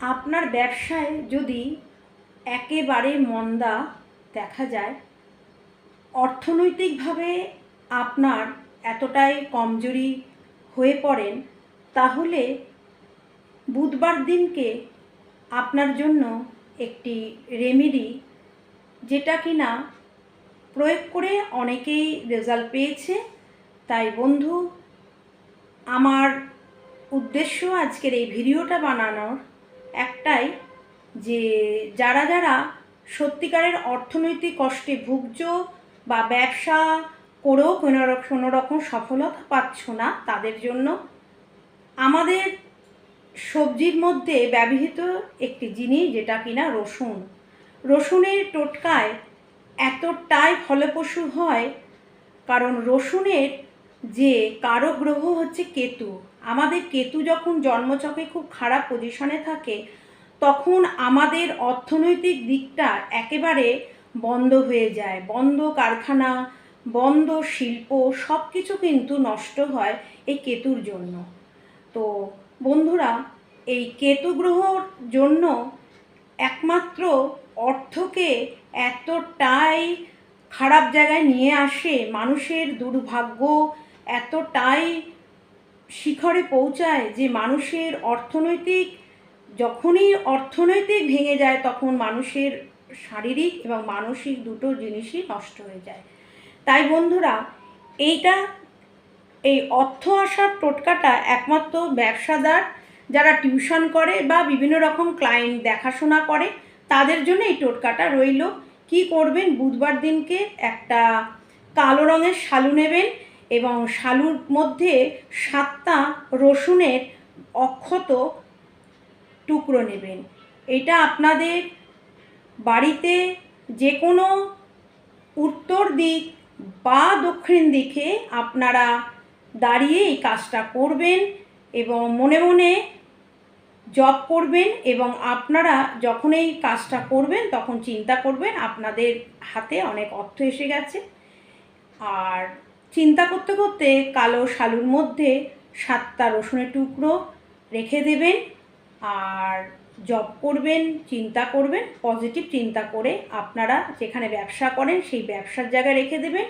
আপনার ব্যবসায় যদি একেবারে মন্দা দেখা যায়, অর্থনৈতিকভাবে আপনার এতটাই কমজোরি হয়ে পড়েন, তাহলে বুধবার দিনকে আপনার জন্য একটি রেমেডি যেটা কিনা প্রয়োগ করে অনেকেই রেজাল্ট পেয়েছে। তাই বন্ধু, আমার উদ্দেশ্য আজকের এই ভিডিওটা বানানোর একটাই যে যারা যারা সত্যিকারের অর্থনৈতিক কষ্টে ভুগছ বা ব্যবসা করেও কোনো কোনো রকম সফলতা পাচ্ছ না, তাদের জন্য আমাদের সবজির মধ্যে ব্যবহৃত একটি জিনিস যেটা কিনা রসুন। রসুনের টোটকায় এতটাই ফলপ্রসূ হয়, কারণ রসুনের যে কারও গ্রহ হচ্ছে কেতু। আমাদের কেতু যখন জন্মচকে খুব খারাপ পজিশনে থাকে, তখন আমাদের অর্থনৈতিক দিকটা একেবারে বন্ধ হয়ে যায়। বন্ধ কারখানা, বন্ধ শিল্প সব কিছু কিন্তু নষ্ট হয় এই কেতুর জন্য। তো বন্ধুরা, এই কেতু গ্রহর জন্য একমাত্র অর্থকে এতটাই খারাপ জায়গায় নিয়ে আসে মানুষের দুর্ভাগ্য, এতটাই শিখরে পৌঁছায় যে মানুষের অর্থনৈতিক, যখনই অর্থনৈতিক ভেঙে যায় তখন মানুষের শারীরিক এবং মানসিক দুটো জিনিসই নষ্ট হয়ে যায়। তাই বন্ধুরা, এইটা, এই অর্থ আসার টোটকাটা একমাত্র ব্যবসাদার যারা টিউশন করে বা বিভিন্ন রকম ক্লায়েন্ট দেখাশোনা করে, তাদের জন্য এই টোটকাটা রইল। কি করবেন? বুধবার দিনকে একটা কালো রঙের শালু নেবেন এবং শালুর মধ্যে সাতটা রসুনের অক্ষত টুকরো নেবেন। এটা আপনাদের বাড়িতে যে কোনো উত্তর দিক বা দক্ষিণ দিকে আপনারা দাঁড়িয়ে এই কাজটা করবেন এবং মনে মনে জপ করবেন এবং আপনারা যখন এই কাজটা করবেন তখন চিন্তা করবেন আপনাদের হাতে অনেক অর্থ এসে গেছে। আর চিন্তা করতে করতে কালো শালুর মধ্যে সাতটা রসুনের টুকরো রেখে দেবেন আর জব করবেন, চিন্তা করবেন পজিটিভ চিন্তা করে আপনারা যেখানে ব্যবসা করেন সেই ব্যবসার জায়গায় রেখে দেবেন।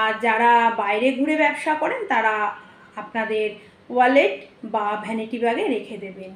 আর যারা বাইরে ঘুরে ব্যবসা করেন তারা আপনাদের ওয়ালেট বা ভ্যানিটি ব্যাগে রেখে দেবেন।